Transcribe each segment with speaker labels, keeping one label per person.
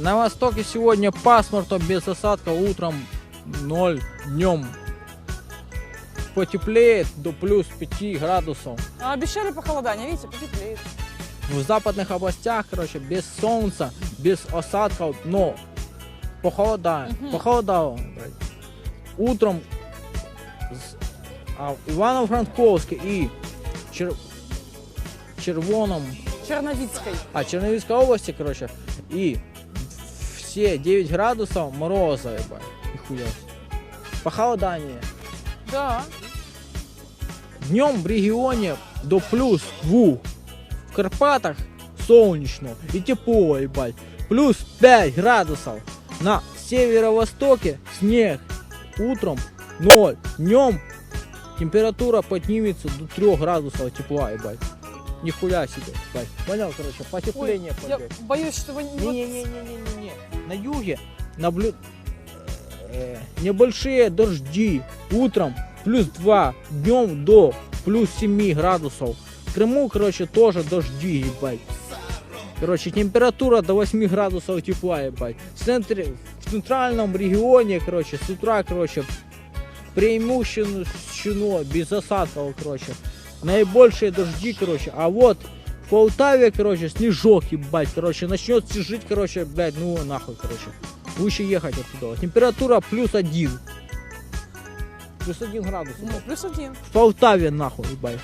Speaker 1: На востоке сегодня пасмурно, без осадков, утром 0, днем потеплеет до плюс 5 градусов.
Speaker 2: А обещали похолодание, видите, потеплеет.
Speaker 1: В западных областях, короче, без солнца, без осадков, но похолодает,
Speaker 2: Мгм.
Speaker 1: похолодало. Утром а Ивано-Франковске и Чер... Червоном,
Speaker 2: Черновицкой.
Speaker 1: а Черновицкой области, короче, и все 9 градусов мороза, ебать, нихуя. Похолодание.
Speaker 2: Да.
Speaker 1: Днем в регионе до плюс 2. В Карпатах солнечно и тепло, ебать. Плюс 5 градусов. На северо-востоке снег. Утром 0. Днем температура поднимется до 3 градусов тепла, ебать. Нихуя себе. Понял, короче,
Speaker 2: Ой,
Speaker 1: потепление
Speaker 2: я
Speaker 1: пойдет.
Speaker 2: боюсь, что вы... не-
Speaker 1: Не-не-не-не-не-не. На юге наблю... э, небольшие дожди. Утром плюс 2, днем до плюс 7 градусов. В Крыму, короче, тоже дожди, ебать. Короче, температура до 8 градусов тепла, ебать. В, центре, в центральном регионе, короче, с утра, короче, преимущественно без осадков, короче. Наибольшие дожди, короче. А вот в Полтаве, короче, снежок, ебать, короче, начнет снежить, короче, блядь, ну нахуй, короче. Лучше ехать оттуда. Температура плюс один. Плюс один градус.
Speaker 2: Ну, плюс один.
Speaker 1: В Полтаве, нахуй, ебать.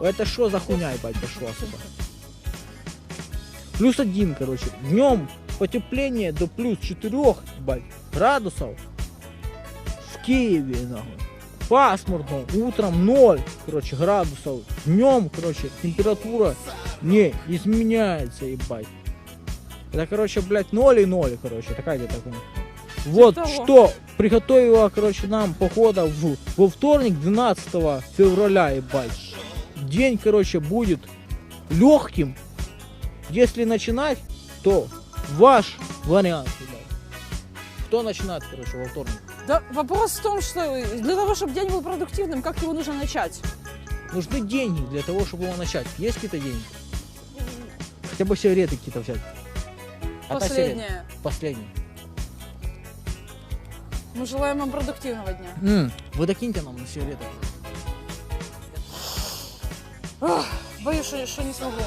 Speaker 1: Это что за хуйня, ебать, пошла сюда? Плюс один, короче. Днем потепление до плюс четырех, ебать, градусов. В Киеве, нахуй. Пасмурно, утром 0, короче, градусов. Днем, короче, температура не изменяется, ебать. Это, короче, блядь, 0 и 0, короче, такая где-то. хуйня. Вот
Speaker 2: того.
Speaker 1: что приготовила, короче, нам похода в, во вторник, 12 февраля, ебать. День, короче, будет легким. Если начинать, то ваш вариант, ебать. Кто начинает, короче, во вторник?
Speaker 2: Да, вопрос в том, что для того, чтобы день был продуктивным, как его нужно начать?
Speaker 1: Нужны деньги для того, чтобы его начать. Есть какие-то деньги? Хотя бы сигареты какие-то взять.
Speaker 2: Последнее.
Speaker 1: Последний.
Speaker 2: Мы желаем вам продуктивного дня.
Speaker 1: М, Вы докиньте нам на сигареты.
Speaker 2: Боюсь, что не смогу.